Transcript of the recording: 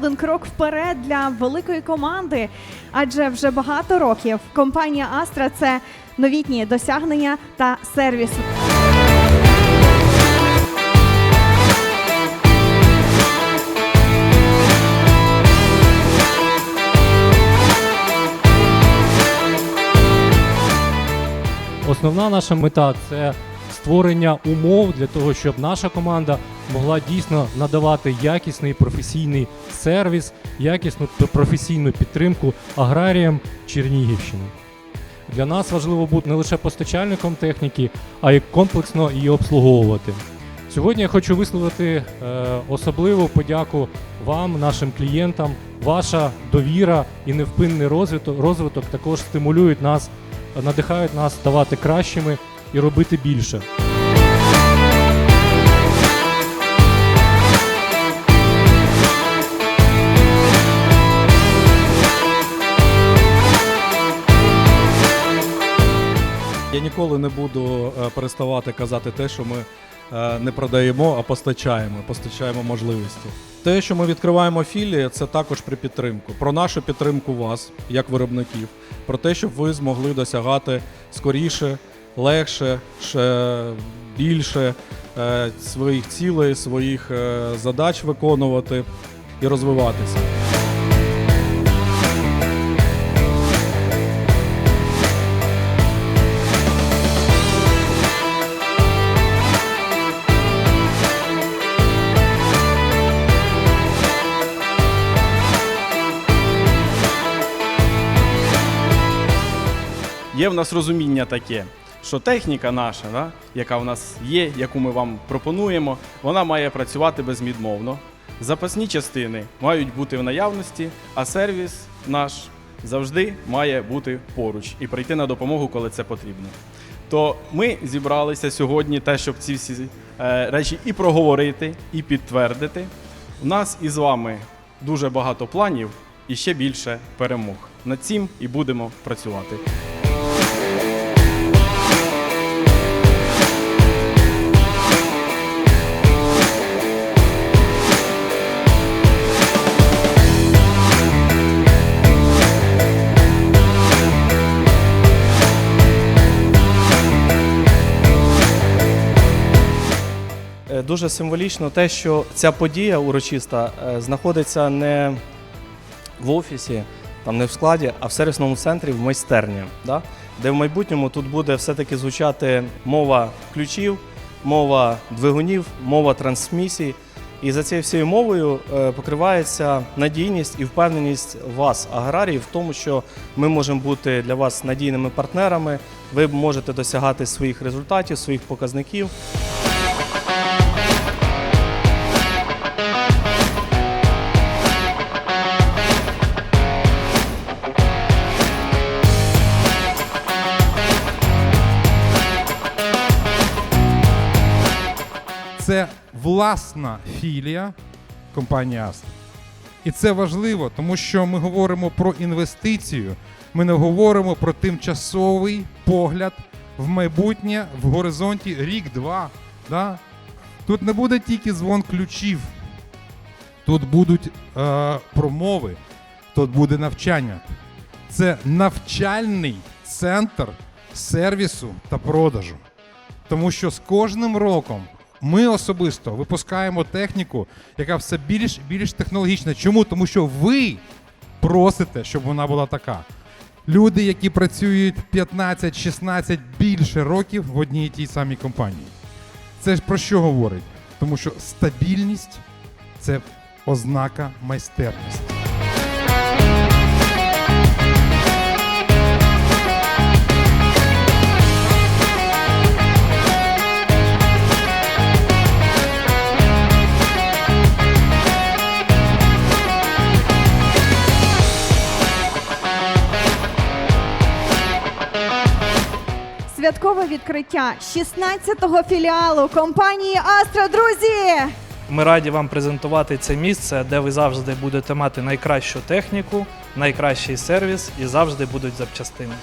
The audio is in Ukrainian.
крок вперед для великої команди, адже вже багато років компанія Астра це новітні досягнення та сервіс. Основна наша мета це створення умов для того, щоб наша команда могла дійсно надавати якісний професійний сервіс, якісну п- професійну підтримку аграріям Чернігівщини. Для нас важливо бути не лише постачальником техніки, а й комплексно її обслуговувати. Сьогодні я хочу висловити е, особливу подяку вам, нашим клієнтам. Ваша довіра і невпинний розвиток, розвиток також стимулюють нас, надихають нас ставати кращими і робити більше. Я ніколи не буду е, переставати казати те, що ми е, не продаємо, а постачаємо. Постачаємо можливості. Те, що ми відкриваємо філії, це також при підтримку. Про нашу підтримку вас, як виробників, про те, щоб ви змогли досягати скоріше, легше, більше е, своїх цілей, своїх задач виконувати і розвиватися. Є в нас розуміння таке, що техніка наша, да, яка в нас є, яку ми вам пропонуємо, вона має працювати безвідмовно. Запасні частини мають бути в наявності, а сервіс наш завжди має бути поруч і прийти на допомогу, коли це потрібно. То ми зібралися сьогодні, те, щоб ці всі е, речі і проговорити, і підтвердити. У нас із вами дуже багато планів і ще більше перемог. Над цим і будемо працювати. Дуже символічно те, що ця подія урочиста е, знаходиться не в офісі, там не в складі, а в сервісному центрі в майстерні, да? де в майбутньому тут буде все-таки звучати мова ключів, мова двигунів, мова трансмісій. І за цією всією мовою е, покривається надійність і впевненість вас, аграріїв, в тому, що ми можемо бути для вас надійними партнерами, ви можете досягати своїх результатів, своїх показників. Це власна філія компанії Астра. І це важливо, тому що ми говоримо про інвестицію, ми не говоримо про тимчасовий погляд в майбутнє в горизонті рік-два. Да? Тут не буде тільки дзвон ключів, тут будуть е, промови, тут буде навчання. Це навчальний центр сервісу та продажу. Тому що з кожним роком ми особисто випускаємо техніку, яка все більш більш технологічна. Чому? Тому що ви просите, щоб вона була така. Люди, які працюють 15-16 більше років в одній і тій самій компанії. Це ж про що говорить? Тому що стабільність це ознака майстерності. Святкове відкриття 16-го філіалу компанії Астра. Друзі! Ми раді вам презентувати це місце, де ви завжди будете мати найкращу техніку, найкращий сервіс і завжди будуть запчастини.